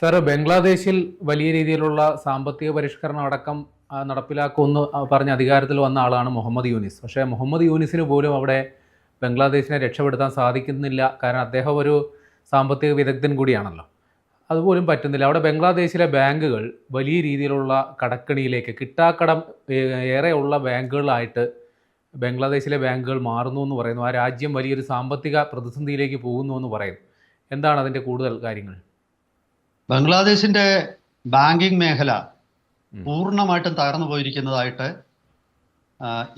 Sir ബംഗ്ലാദേശിൽ വലിയ രീതിയിലുള്ള സാമ്പത്തിക പരിഷ്കരണം അടക്കം നടപ്പിലാക്കുമെന്ന് പറഞ്ഞ അധികാരത്തിൽ വന്ന ആളാണ് മുഹമ്മദ് യൂനിസ്. പക്ഷേ മുഹമ്മദ് യൂനിസിന് പോലും അവിടെ ബംഗ്ലാദേശിനെ രക്ഷപ്പെടുത്താൻ സാധിക്കുന്നില്ല. കാരണം അദ്ദേഹം ഒരു സാമ്പത്തിക വിദഗ്ധൻ കൂടിയാണല്ലോ. അതുപോലും പറ്റുന്നില്ല. അവിടെ ബംഗ്ലാദേശിലെ ബാങ്കുകൾ വലിയ രീതിയിലുള്ള കടക്കണിയിലേക്ക് കിട്ടാക്കടം ഏറെയുള്ള ബാങ്കുകളായിട്ട് ബംഗ്ലാദേശിലെ ബാങ്കുകൾ മാറുന്നു എന്ന് പറയുന്നു. ആ രാജ്യം വലിയൊരു സാമ്പത്തിക പ്രതിസന്ധിയിലേക്ക് പോകുന്നു എന്ന് പറയുന്നു. എന്താണ് അതിന്റെ കൂടുതൽ കാര്യങ്ങൾ? ബംഗ്ലാദേശിന്റെ ബാങ്കിങ് മേഖല. പൂർണമായിട്ടും തകർന്നു പോയിരിക്കുന്നതായിട്ട്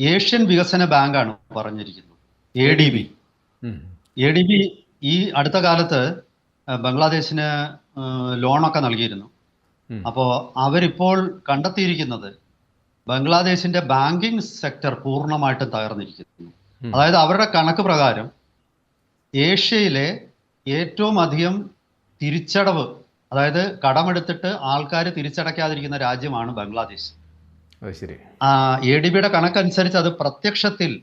ഏഷ്യൻ വികസന ബാങ്കാണ് പറഞ്ഞിരിക്കുന്നത്. A D B A D B ഈ അടുത്ത കാലത്ത് ബംഗ്ലാദേശിന് ലോണൊക്കെ നൽകിയിരുന്നു. അപ്പോൾ അവരിപ്പോൾ കണ്ടെത്തിയിരിക്കുന്നത് ബംഗ്ലാദേശിന്റെ ബാങ്കിങ് സെക്ടർ പൂർണമായിട്ടും തകർന്നിരിക്കുന്നു. അതായത് അവരുടെ കണക്ക് പ്രകാരം ഏഷ്യയിലെ ഏറ്റവും അധികം തിരിച്ചടവ് അതായത് കടമെടുത്തിട്ട് ആൾക്കാർ തിരിച്ചടയ്ക്കാതിരിക്കുന്ന രാജ്യമാണ് ബംഗ്ലാദേശ്. എ ഡി ബിയുടെ കണക്കനുസരിച്ച് അത് പ്രത്യക്ഷത്തിൽ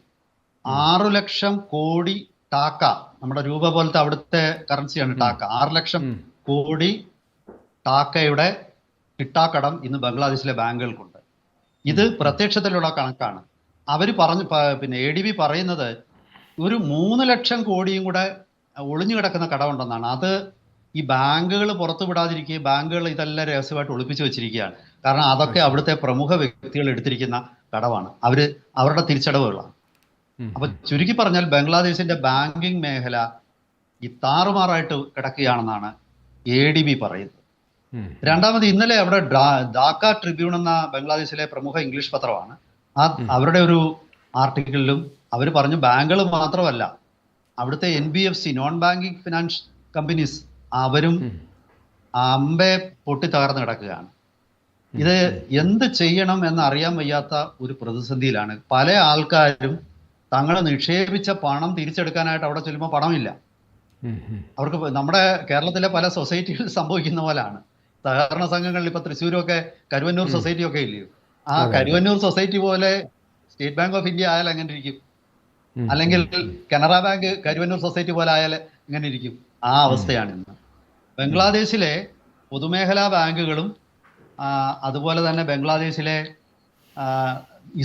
ആറു ലക്ഷം കോടി ടാക്ക നമ്മുടെ രൂപ പോലത്തെ അവിടുത്തെ കറൻസിയാണ് ടാക്ക. ആറ് ലക്ഷം. കോടി ടാക്കയുടെ കിട്ടാക്കടം ഇന്ന് ബംഗ്ലാദേശിലെ ബാങ്കുകൾക്കുണ്ട്. ഇത് പ്രത്യക്ഷത്തിലുള്ള കണക്കാണ്. അവർ പറഞ്ഞു പിന്നെ എ ഡി ബി പറയുന്നത് ഒരു മൂന്ന് ലക്ഷം കോടിയും കൂടെ ഒളിഞ്ഞു കിടക്കുന്ന കടമുണ്ടെന്നാണ്. അത് ഈ ബാങ്കുകൾ പുറത്തു വിടാതിരിക്കുകയും ബാങ്കുകൾ ഇതെല്ലാം രഹസ്യമായിട്ട് ഒളിപ്പിച്ചു വെച്ചിരിക്കുകയാണ്. കാരണം അതൊക്കെ അവിടുത്തെ പ്രമുഖ വ്യക്തികൾ എടുത്തിരിക്കുന്ന കടവാണ്. അവർ അവരുടെ തിരിച്ചടവുകളാണ്. അപ്പൊ ചുരുക്കി പറഞ്ഞാൽ ബംഗ്ലാദേശിന്റെ ബാങ്കിങ് മേഖല ഈ താറുമാറായിട്ട് കിടക്കുകയാണെന്നാണ് എ ഡി ബി പറയുന്നത്. രണ്ടാമത് ഇന്നലെ അവിടെ ഡാക്ക ട്രിബ്യൂൺ എന്ന ബംഗ്ലാദേശിലെ പ്രമുഖ ഇംഗ്ലീഷ് പത്രമാണ്. ആ അവരുടെ ഒരു ആർട്ടിക്കിളിലും അവർ പറഞ്ഞു ബാങ്കുകൾ മാത്രമല്ല അവിടുത്തെ N B F C non banking finance companies അവരും. അമ്പെ പൊട്ടി തകർന്ന് കിടക്കുകയാണ്. ഇത് എന്ത് ചെയ്യണം എന്ന് അറിയാൻ വയ്യാത്ത ഒരു പ്രതിസന്ധിയിലാണ്. പല ആൾക്കാരും തങ്ങൾ നിക്ഷേപിച്ച പണം തിരിച്ചെടുക്കാനായിട്ട് അവിടെ ചെല്ലുമ്പോൾ പണമില്ല. അവർക്ക് നമ്മുടെ കേരളത്തിലെ പല സൊസൈറ്റികളിൽ സംഭവിക്കുന്ന പോലാണ് സഹകരണ സംഘങ്ങളിൽ ഇപ്പൊ തൃശ്ശൂരൊക്കെ കരുവന്നൂർ സൊസൈറ്റി ഒക്കെ ഇല്ലയോ ആ കരുവന്നൂർ സൊസൈറ്റി പോലെ സ്റ്റേറ്റ് ബാങ്ക് ഓഫ് ഇന്ത്യ ആയാൽ അങ്ങനെ ഇരിക്കും. അല്ലെങ്കിൽ കനറ ബാങ്ക് കരുവന്നൂർ സൊസൈറ്റി പോലെ ആയാൽ ഇങ്ങനെ ഇരിക്കും. ആ അവസ്ഥയാണ് ഇന്ന്. ബംഗ്ലാദേശിലെ പൊതുമേഖലാ ബാങ്കുകളും അതുപോലെ തന്നെ ബംഗ്ലാദേശിലെ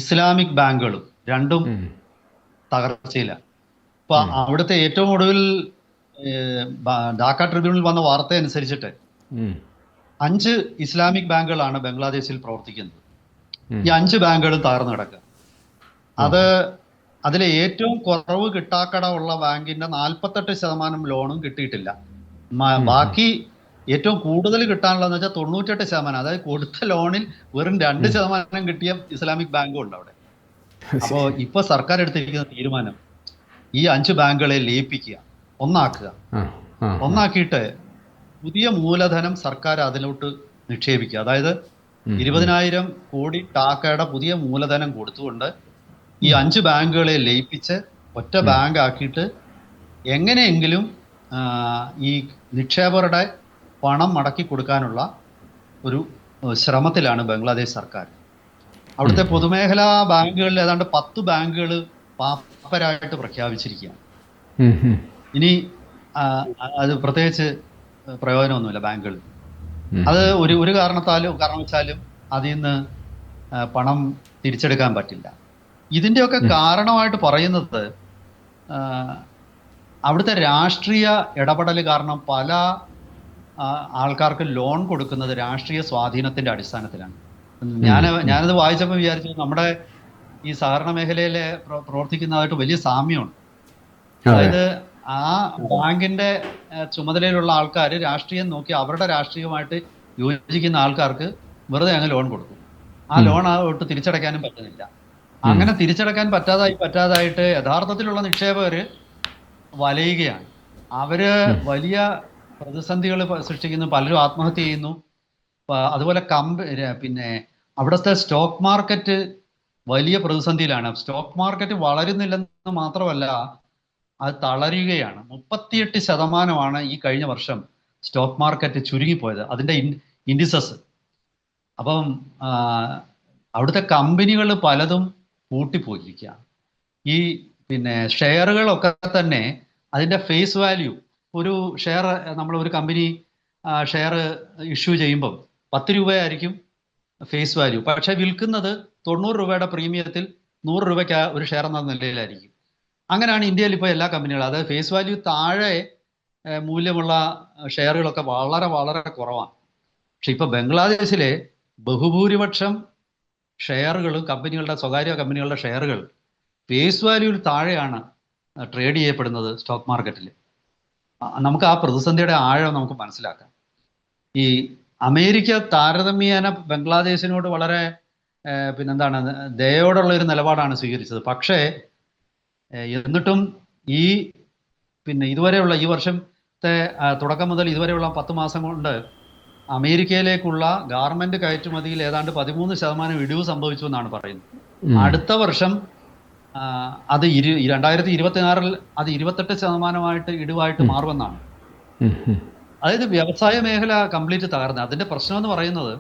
ഇസ്ലാമിക് ബാങ്കുകളും രണ്ടും തകർച്ചയില്ല തകർച്ചയിലാണ് ഇപ്പൊ അവിടുത്തെ ഏറ്റവും ഒടുവിൽ ഡാക്ക ട്രിബ്യൂണിൽ വന്ന വാർത്ത അനുസരിച്ചിട്ട് അഞ്ച് ഇസ്ലാമിക് ബാങ്കുകളാണ് ബംഗ്ലാദേശിൽ പ്രവർത്തിക്കുന്നത്. ഈ അഞ്ച് ബാങ്കുകളും തകർന്നു കിടക്കുക. അത് അതിലെ ഏറ്റവും കുറവ് കിട്ടാക്കട ഉള്ള ബാങ്കിന്റെ നാൽപ്പത്തെട്ട് ശതമാനം ലോണും കിട്ടിയിട്ടില്ല. ബാക്കി ഏറ്റവും കൂടുതൽ കിട്ടാനുള്ളതെന്ന് വെച്ചാൽ തൊണ്ണൂറ്റെട്ട് ശതമാനം അതായത് കൊടുത്ത ലോണിൽ വെറും രണ്ട് ശതമാനം കിട്ടിയ ഇസ്ലാമിക് ബാങ്കും ഉണ്ട് അവിടെ. അപ്പോ ഇപ്പൊ സർക്കാർ എടുത്തിരിക്കുന്ന തീരുമാനം ഈ അഞ്ച് ബാങ്കുകളെ ലയിപ്പിക്കുക ഒന്നാക്കുക. ഒന്നാക്കിയിട്ട് പുതിയ മൂലധനം സർക്കാർ അതിലോട്ട് നിക്ഷേപിക്കുക. അതായത്. ഇരുപതിനായിരം കോടി ടാക്കയുടെ പുതിയ മൂലധനം കൊടുത്തുകൊണ്ട് ഈ അഞ്ച് ബാങ്കുകളെ ലയിപ്പിച്ച് ഒറ്റ ബാങ്ക് ആക്കിയിട്ട് എങ്ങനെയെങ്കിലും ഈ നിക്ഷേപകരുടെ പണം മടക്കി കൊടുക്കാനുള്ള ഒരു ശ്രമത്തിലാണ് ബംഗ്ലാദേശ് സർക്കാർ. അവിടുത്തെ പൊതുമേഖലാ ബാങ്കുകളിൽ ഏതാണ്ട് പത്ത് ബാങ്കുകൾ പാപ്പരായിട്ട് പ്രഖ്യാപിച്ചിരിക്കുകയാണ്. ഇനി അത് പ്രത്യേകിച്ച് പ്രയോജനമൊന്നുമില്ല ബാങ്കുകൾ അത് ഒരു ഒരു കാരണത്താലും കാരണവശാലും അതിൽ നിന്ന് പണം തിരിച്ചെടുക്കാൻ പറ്റില്ല. ഇതിന്റെയൊക്കെ കാരണമായിട്ട് പറയുന്നത് അവിടുത്തെ രാഷ്ട്രീയ ഇടപെടൽ കാരണം പല ആൾക്കാർക്ക് ലോൺ കൊടുക്കുന്നത് രാഷ്ട്രീയ സ്വാധീനത്തിന്റെ അടിസ്ഥാനത്തിലാണ്. ഞാൻ ഞാനത് വായിച്ചപ്പോൾ വിചാരിച്ചു നമ്മുടെ ഈ സഹകരണ മേഖലയിലെ പ്ര- പ്രവർത്തിക്കുന്നതായിട്ട് വലിയ സാമ്യമുണ്ട്. അതെ. അതായത് ആ ബാങ്കിന്റെ ചുമതലയിലുള്ള ആൾക്കാർ രാഷ്ട്രീയം നോക്കി അവരുടെ രാഷ്ട്രീയമായിട്ട് യോജിക്കുന്ന ആൾക്കാർക്ക് വെറുതെ അങ്ങ് ലോൺ കൊടുക്കും. ആ ലോൺ ആ ഒട്ട് തിരിച്ചടയ്ക്കാനും പറ്റുന്നില്ല. അങ്ങനെ തിരിച്ചടക്കാൻ പറ്റാതായി പറ്റാതായിട്ട് യഥാർത്ഥത്തിലുള്ള നിക്ഷേപകര് വലയുകയാണ്. അവർ വലിയ പ്രതിസന്ധികൾ സൃഷ്ടിക്കുന്നു പലരും ആത്മഹത്യ ചെയ്യുന്നു. അതുപോലെ കമ്പ പിന്നെ അവിടുത്തെ സ്റ്റോക്ക് മാർക്കറ്റ് വലിയ പ്രതിസന്ധിയിലാണ്. സ്റ്റോക്ക് മാർക്കറ്റ് വളരുന്നില്ലെന്ന് മാത്രമല്ല അത് തളരുകയാണ്. മുപ്പത്തിയെട്ട് ശതമാനമാണ് ഈ കഴിഞ്ഞ വർഷം സ്റ്റോക്ക് മാർക്കറ്റ് ചുരുങ്ങിപ്പോയത് അതിന്റെ ഇൻഡിസസ്. അപ്പം അവിടുത്തെ കമ്പനികൾ പലതും പൂട്ടിപ്പോയിരിക്കുകയാണ്. ഈ പിന്നെ ഷെയറുകളൊക്കെ തന്നെ അതിന്റെ ഫേസ് വാല്യൂ. ഒരു ഷെയർ നമ്മൾ ഒരു കമ്പനി ഷെയർ ഇഷ്യൂ ചെയ്യുമ്പം പത്ത് രൂപയായിരിക്കും ഫേസ് വാല്യൂ. പക്ഷേ വിൽക്കുന്നത് തൊണ്ണൂറ് രൂപയുടെ പ്രീമിയത്തിൽ നൂറ് രൂപയ്ക്ക് ഒരു ഷെയർ എന്ന നിലയിലായിരിക്കും. അങ്ങനെയാണ് ഇന്ത്യയിൽ ഇപ്പോൾ എല്ലാ കമ്പനികളും. അതായത് ഫേസ് വാല്യൂ താഴെ മൂല്യമുള്ള ഷെയറുകളൊക്കെ വളരെ വളരെ കുറവാണ്. പക്ഷെ ഇപ്പോൾ ബംഗ്ലാദേശിലെ ബഹുഭൂരിപക്ഷം ഷെയറുകളും കമ്പനികളുടെ സ്വകാര്യ കമ്പനികളുടെ ഷെയറുകൾ ഫേസ് വാല്യൂവിൽ താഴെയാണ് ട്രേഡ് ചെയ്യപ്പെടുന്നത് സ്റ്റോക്ക് മാർക്കറ്റിൽ നമുക്ക് ആ പ്രതിസന്ധിയുടെ ആഴം നമുക്ക് മനസ്സിലാക്കാം. ഈ അമേരിക്ക താരതമ്യേന ബംഗ്ലാദേശിനോട് വളരെ പിന്നെന്താണ് ദയോടുള്ള ഒരു നിലപാടാണ് സ്വീകരിച്ചത്. പക്ഷേ എന്നിട്ടും ഈ പിന്നെ ഇതുവരെയുള്ള ഈ വർഷത്തെ തുടക്കം മുതൽ ഇതുവരെയുള്ള പത്ത് മാസം കൊണ്ട് അമേരിക്കയിലേക്കുള്ള ഗാർമെന്റ് കയറ്റുമതിയിൽ ഏതാണ്ട് പതിമൂന്ന് ശതമാനം ഇടിവ് സംഭവിച്ചു എന്നാണ് പറയുന്നത്. അടുത്ത വർഷം അത് ഇരു രണ്ടായിരത്തി ഇരുപത്തിയാറിൽ അത് ഇരുപത്തെട്ട് ശതമാനമായിട്ട് ഇടിവായിട്ട്. മാറുമെന്നാണ്. അതായത് വ്യവസായ മേഖല കംപ്ലീറ്റ് തകർന്നത് അതിന്റെ പ്രശ്നം എന്ന് പറയുന്നത്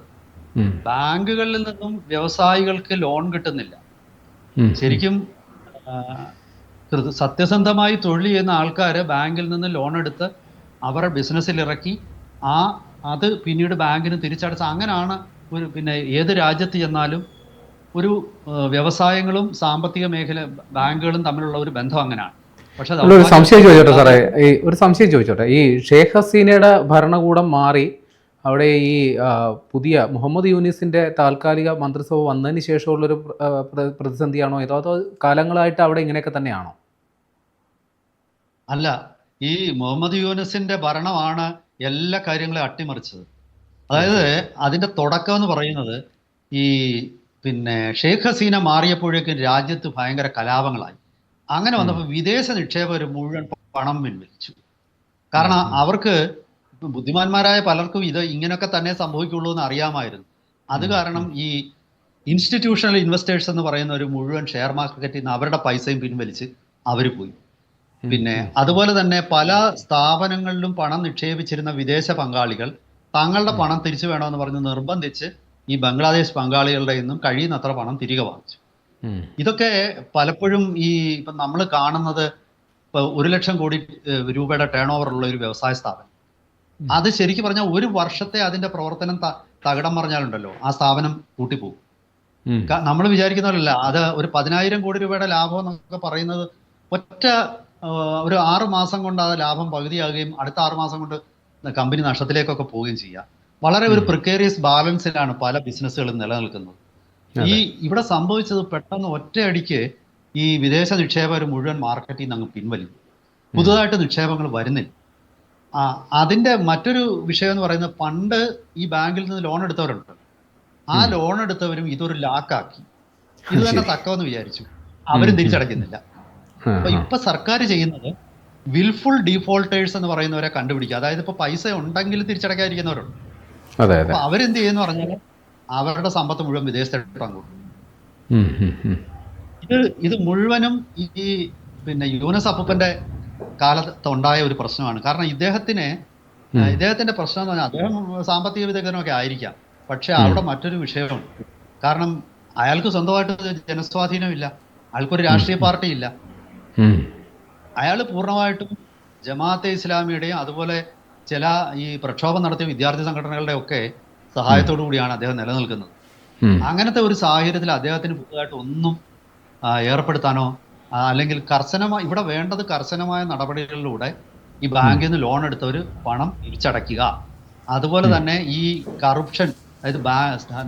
ബാങ്കുകളിൽ നിന്നും വ്യവസായികൾക്ക് ലോൺ കിട്ടുന്നില്ല. ശരിക്കും സത്യസന്ധമായി തൊഴിൽ ചെയ്യുന്ന ആൾക്കാർ ബാങ്കിൽ നിന്ന് ലോൺ എടുത്ത് അവരുടെ ബിസിനസ്സിൽ ഇറക്കി ആ അത് പിന്നീട് ബാങ്കിന് തിരിച്ചടച്ച്. അങ്ങനെയാണ് ഒരു പിന്നെ ഏത് രാജ്യത്ത് ചെന്നാലും ഒരു വ്യവസായങ്ങളും സാമ്പത്തിക മേഖല ബാങ്കുകളും തമ്മിലുള്ള ഒരു ബന്ധം അങ്ങനെയാണ് പക്ഷേ ഒരു സംശയം ചോദിച്ചോട്ടെ സാറേ? ഈ ഒരു സംശയം ചോദിച്ചോട്ടെ? ഈ ഷേഖ് ഹസീനയുടെ ഭരണകൂടം മാറി അവിടെ ഈ പുതിയ മുഹമ്മദ് യൂനിസിന്റെ താൽക്കാലിക മന്ത്രിസഭ വന്നതിന് ശേഷമുള്ളൊരു പ്ര- പ്രതിസന്ധിയാണോ? ഇതോ അതോ കാലങ്ങളായിട്ട് അവിടെ ഇങ്ങനെയൊക്കെ തന്നെയാണോ? അല്ല ഈ മുഹമ്മദ് യൂനിസിന്റെ ഭരണമാണ് എല്ലാ കാര്യങ്ങളെയും അട്ടിമറിച്ചത്. അതായത് അതിന്റെ തുടക്കം എന്ന് പറയുന്നത് ഈ പിന്നെ ഷെയ്ഖ് ഹസീന മാറിയപ്പോഴേക്കും രാജ്യത്ത് ഭയങ്കര കലാപങ്ങളായി. അങ്ങനെ വന്നപ്പോൾ വിദേശ നിക്ഷേപകർ മുഴുവൻ പണം പിൻവലിച്ചു കാരണം അവർക്ക് ബുദ്ധിമാന്മാരായ പലർക്കും ഇത് ഇങ്ങനെയൊക്കെ തന്നെ സംഭവിക്കുള്ളൂ എന്ന് അറിയാമായിരുന്നു. അത് കാരണം ഈ ഇൻസ്റ്റിറ്റ്യൂഷണൽ ഇൻവെസ്റ്റേഴ്സ് എന്ന് പറയുന്ന ഒരു മുഴുവൻ ഷെയർ മാർക്കറ്റിൽ നിന്ന് അവരുടെ പൈസയും പിൻവലിച്ച് അവർ പോയി. പിന്നെ അതുപോലെ തന്നെ പല സ്ഥാപനങ്ങളിലും പണം നിക്ഷേപിച്ചിരുന്ന വിദേശ പങ്കാളികൾ തങ്ങളുടെ പണം തിരിച്ചു വേണമെന്ന് പറഞ്ഞ് നിർബന്ധിച്ച് ഈ ബംഗ്ലാദേശ് പങ്കാളികളുടെ നിന്നും കഴിയുന്നത്ര പണം തിരികെ വാങ്ങിച്ചു. ഇതൊക്കെ പലപ്പോഴും ഈ ഇപ്പം നമ്മൾ കാണുന്നത് ഇപ്പൊ ഒരു ലക്ഷം കോടി രൂപയുടെ ടേൺ ഓവർ ഉള്ള ഒരു വ്യവസായ സ്ഥാപനം. അത് ശരിക്കും പറഞ്ഞാൽ ഒരു വർഷത്തെ അതിന്റെ പ്രവർത്തനം തകടം പറഞ്ഞാലുണ്ടല്ലോ ആ സ്ഥാപനം കൂട്ടിപ്പോകും. നമ്മൾ വിചാരിക്കുന്നവരല്ല അത് ഒരു പതിനായിരം കോടി രൂപയുടെ ലാഭം എന്നൊക്കെ പറയുന്നത് ഒറ്റ ഒരു ആറ് മാസം കൊണ്ട് ആ ലാഭം പകുതിയാകുകയും അടുത്ത ആറ് മാസം കൊണ്ട് കമ്പനി നഷ്ടത്തിലേക്കൊക്കെ പോവുകയും ചെയ്യാം. വളരെ ഒരു പ്രിക്കേറിയസ് ബാലൻസിലാണ് പല ബിസിനസ്സുകളും നിലനിൽക്കുന്നത്. ഈ ഇവിടെ സംഭവിച്ചത് പെട്ടെന്ന് ഒറ്റയടിക്ക് ഈ വിദേശ നിക്ഷേപകർ മുഴുവൻ മാർക്കറ്റിൽ നിന്ന് അങ്ങ് പിൻവലിക്കും പുതുതായിട്ട് നിക്ഷേപങ്ങൾ വരുന്നില്ല. ആ അതിന്റെ മറ്റൊരു വിഷയം എന്ന് പറയുന്നത് പണ്ട് ഈ ബാങ്കിൽ നിന്ന് ലോൺ എടുത്തവരുണ്ട്. ആ ലോൺ എടുത്തവരും ഇതൊരു ലാക്കാക്കി ഇത് തന്നെ തക്കമെന്ന് വിചാരിച്ചു. അവരും തിരിച്ചടയ്ക്കുന്നില്ല. അപ്പൊ ഇപ്പൊ സർക്കാർ ചെയ്യുന്നത് വിൽഫുൾ ഡീഫോൾട്ടേഴ്സ് എന്ന് പറയുന്നവരെ കണ്ടുപിടിക്കുക. അതായത് ഇപ്പൊ പൈസ ഉണ്ടെങ്കിൽ അതെ അപ്പൊ അവരെന്ത് ചെയ്യുന്ന പറഞ്ഞാൽ അവരുടെ സമ്പത്ത് മുഴുവൻ വിദേശത്തോട്ട് ഉം. ഇത് ഇത് മുഴുവനും ഈ പിന്നെ യൂനസ് അപ്പൂപ്പന്റെ കാലത്ത് ഉണ്ടായ ഒരു പ്രശ്നമാണ്. കാരണം ഇദ്ദേഹത്തിന്. ഇദ്ദേഹത്തിന്റെ പ്രശ്നം എന്ന് പറഞ്ഞാൽ അദ്ദേഹം സാമ്പത്തിക വിദഗ്ധനൊക്കെ ആയിരിക്കാം. പക്ഷെ അവിടെ മറ്റൊരു വിഷയമുണ്ട്. കാരണം അയാൾക്ക് സ്വന്തമായിട്ട് ജനസ്വാധീനമില്ല അയാൾക്കൊരു രാഷ്ട്രീയ പാർട്ടി ഇല്ല. അയാൾ പൂർണമായിട്ടും ജമാഅത്തെ ഇസ്ലാമിയുടെയും അതുപോലെ ചില ഈ പ്രക്ഷോഭം നടത്തിയ വിദ്യാർത്ഥി സംഘടനകളുടെ ഒക്കെ സഹായത്തോടു കൂടിയാണ് അദ്ദേഹം നിലനിൽക്കുന്നത്. അങ്ങനത്തെ ഒരു സാഹചര്യത്തിൽ അദ്ദേഹത്തിന് പുതുതായിട്ട് ഒന്നും ഏർപ്പെടുത്താനോ അല്ലെങ്കിൽ കർശനമായി ഇവിടെ വേണ്ടത് കർശനമായ നടപടികളിലൂടെ ഈ ബാങ്കിൽ നിന്ന് ലോൺ എടുത്തവർ പണം തിരിച്ചടയ്ക്കുക. അതുപോലെ തന്നെ ഈ കറപ്ഷൻ അതായത്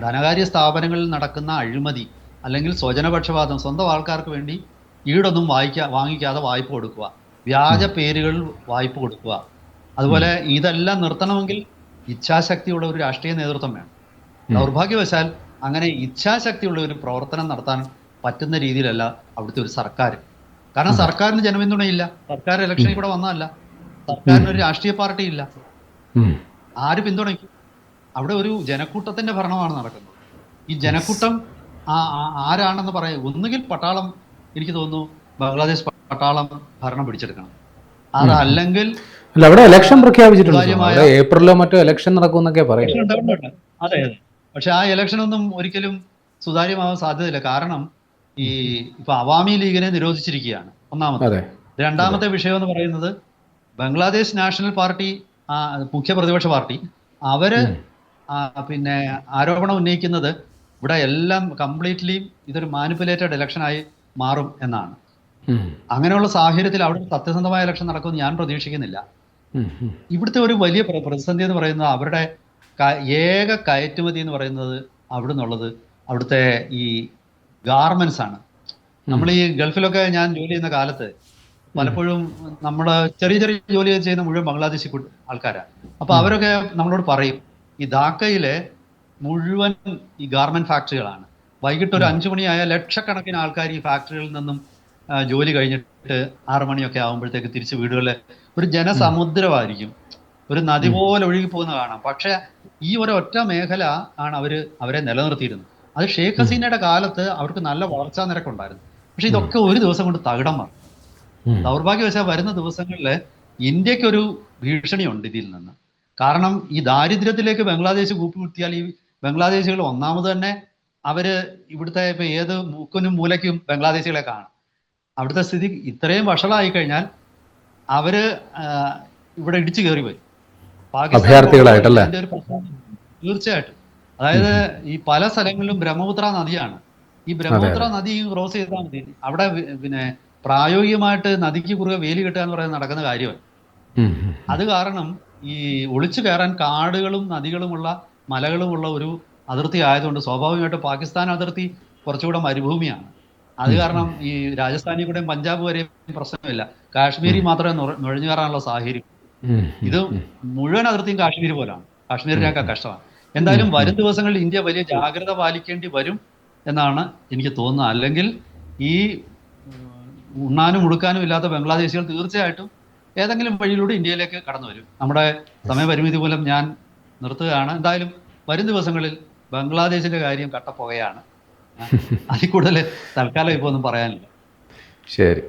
ധനകാര്യ സ്ഥാപനങ്ങളിൽ നടക്കുന്ന അഴിമതി അല്ലെങ്കിൽ സ്വജനപക്ഷപാതം സ്വന്തം ആൾക്കാർക്ക് വേണ്ടി ഈടൊന്നും വായിക്കാ വാങ്ങിക്കാതെ വായ്പ കൊടുക്കുക. വ്യാജ പേരുകളിൽ വായ്പ കൊടുക്കുക. അതുപോലെ ഇതെല്ലാം നിർത്തണമെങ്കിൽ ഇച്ഛാശക്തിയുള്ള ഒരു രാഷ്ട്രീയ നേതൃത്വം വേണം. ദൗർഭാഗ്യവശാൽ അങ്ങനെ ഇച്ഛാശക്തിയുള്ള ഒരു പ്രവർത്തനം നടത്താൻ പറ്റുന്ന രീതിയിലല്ല അവിടുത്തെ ഒരു സർക്കാർ കാരണം സർക്കാരിന് ജനപിന്തുണയില്ല. സർക്കാർ ഇലക്ഷനിൽ കൂടെ വന്നതല്ല. സർക്കാരിന് ഒരു രാഷ്ട്രീയ പാർട്ടി ഇല്ല. ആര് പിന്തുണയ്ക്കും? അവിടെ ഒരു ജനക്കൂട്ടത്തിന്റെ ഭരണമാണ് നടക്കുന്നത്. ഈ ജനക്കൂട്ടം ആരാണെന്ന് പറയാം ഒന്നുകിൽ പട്ടാളം എനിക്ക് തോന്നുന്നു ബംഗ്ലാദേശ് പട്ടാളം ഭരണം പിടിച്ചെടുക്കണം. അതല്ലെങ്കിൽ അല്ല അവിടെ ഇലക്ഷൻ പ്രഖ്യാപിച്ചിട്ടുണ്ട്? ഏപ്രിലോ മറ്റോ ഇലക്ഷൻ നടക്കുമെന്നൊക്കെ പറയും. ഉണ്ട്, ഉണ്ട്, ഉണ്ട്. അതെ അതെ. പക്ഷെ ആ ഇലക്ഷൻ ഒന്നും ഒരിക്കലും സുതാര്യമാവാൻ സാധ്യതയില്ല. കാരണം ഈ ഇപ്പൊ അവാമി ലീഗിനെ നിരോധിച്ചിരിക്കുകയാണ് ഒന്നാമത്തെ. രണ്ടാമത്തെ വിഷയം എന്ന് പറയുന്നത് ബംഗ്ലാദേശ് നാഷണൽ പാർട്ടി ആ മുഖ്യ പ്രതിപക്ഷ പാർട്ടി അവർ പിന്നെ ആരോപണം ഉന്നയിക്കുന്നത് ഇവിടെ എല്ലാം കംപ്ലീറ്റ്ലി ഇതൊരു മാനിപ്പുലേറ്റഡ് ഇലക്ഷൻ ആയി മാറും എന്നാണ്. അങ്ങനെയുള്ള സാഹചര്യത്തിൽ അവിടെ സത്യസന്ധമായ ഇലക്ഷൻ നടക്കുമെന്ന് ഞാൻ പ്രതീക്ഷിക്കുന്നില്ല. ഇവിടുത്തെ ഒരു വലിയ പ്ര- പ്രതിസന്ധി എന്ന് പറയുന്നത് അവരുടെ ഏക കയറ്റുമതി എന്ന് പറയുന്നത് അവിടെ നിന്നുള്ളത് അവിടുത്തെ ഈ ഗാർമെന്റ്സ് ആണ്. നമ്മൾ ഈ ഗൾഫിലൊക്കെ ഞാൻ ജോലി ചെയ്യുന്ന കാലത്ത് പലപ്പോഴും നമ്മുടെ ചെറിയ ചെറിയ ജോലി ചെയ്യുന്ന മുഴുവൻ ബംഗ്ലാദേശി ആൾക്കാരാണ് ആൾക്കാരാ. അപ്പൊ അവരൊക്കെ നമ്മളോട് പറയും ഈ ധാക്കയിലെ മുഴുവൻ ഈ ഗാർമെന്റ് ഫാക്ടറികളാണ് വൈകിട്ട് ഒരു അഞ്ചു മണിയായ ലക്ഷക്കണക്കിന് ആൾക്കാർ ഈ ഫാക്ടറികളിൽ നിന്നും ജോലി കഴിഞ്ഞിട്ട് ആറു മണിയൊക്കെ ആകുമ്പോഴത്തേക്ക് തിരിച്ച് വീടുകളിൽ ഒരു ജനസമുദ്രമായിരിക്കും. ഒരു നദി പോലെ ഒഴുകി പോകുന്ന കാണാം. പക്ഷെ ഈ ഒരു ഒറ്റ മേഖല ആണ് അവർ അവരെ നിലനിർത്തിയിരുന്നത്. അത് ഷേഖ് ഹസീനയുടെ കാലത്ത് അവർക്ക് നല്ല വളർച്ചാ നിരക്കുണ്ടായിരുന്നു. പക്ഷെ ഇതൊക്കെ ഒരു ദിവസം കൊണ്ട് തകിടം മാറും. ദൗർഭാഗ്യവശാൽ വരുന്ന ദിവസങ്ങളിൽ ഇന്ത്യക്കൊരു ഭീഷണിയുണ്ട് ഇതിൽ നിന്ന്. കാരണം ഈ ദാരിദ്ര്യത്തിലേക്ക് ബംഗ്ലാദേശ് കൂപ്പുകുത്തിയാൽ ഈ ബംഗ്ലാദേശികൾ ഒന്നാമത് തന്നെ അവർ ഇവിടുത്തെ ഇപ്പൊ ഏത് മൂക്കനും മൂലയ്ക്കും ബംഗ്ലാദേശികളെ കാണും. അവിടുത്തെ സ്ഥിതി ഇത്രയും വഷളായി കഴിഞ്ഞാൽ അവർ ഇവിടെ ഇടിച്ചു കയറി വരും പാകിസ്ഥാൻ ഒരു പ്രശ്നം. തീർച്ചയായിട്ടും. അതായത് ഈ പല സ്ഥലങ്ങളിലും ബ്രഹ്മപുത്ര നദിയാണ്. ഈ ബ്രഹ്മപുത്ര നദി ക്രോസ് ചെയ്താൽ മതി. അവിടെ പിന്നെ പ്രായോഗികമായിട്ട് നദിക്ക് കുറുകെ വേലി കിട്ടുക എന്ന് പറയുന്നത് നടക്കുന്ന കാര്യമാണ്. അത് കാരണം ഈ ഒളിച്ചു കയറാൻ കാടുകളും നദികളുമുള്ള മലകളുമുള്ള ഒരു അതിർത്തി ആയതുകൊണ്ട് സ്വാഭാവികമായിട്ട് പാകിസ്ഥാൻ അതിർത്തി കുറച്ചുകൂടെ മരുഭൂമിയാണ്. അത് കാരണം ഈ രാജസ്ഥാനിൽ കൂടെയും പഞ്ചാബ് വരെയും പ്രശ്നമില്ല. കാശ്മീരി മാത്രമേ നുഴ- നുഴഞ്ഞു കയറാനുള്ള സാഹചര്യം ഇത് മുഴുവൻ അതിർത്തിയും കാശ്മീർ പോലാണ്. കാശ്മീരിനൊക്കെ കഷ്ടമാണ്. എന്തായാലും വരും ദിവസങ്ങളിൽ ഇന്ത്യ വലിയ ജാഗ്രത പാലിക്കേണ്ടി വരും എന്നാണ് എനിക്ക് തോന്നുന്നത്. അല്ലെങ്കിൽ ഈ ഉണ്ണാനും ഉടുക്കാനും ഇല്ലാത്ത ബംഗ്ലാദേശികൾ തീർച്ചയായിട്ടും ഏതെങ്കിലും വഴിയിലൂടെ ഇന്ത്യയിലേക്ക് കടന്നു വരും. നമ്മുടെ സമയപരിമിതി മൂലം ഞാൻ നിർത്തുകയാണ്. എന്തായാലും വരും ദിവസങ്ങളിൽ ബംഗ്ലാദേശിന്റെ കാര്യം കട്ടപ്പുകയാണ്. അതിൽ കൂടുതൽ തൽക്കാലം ഇപ്പോൾ ഒന്നും പറയാനില്ല. ശരി.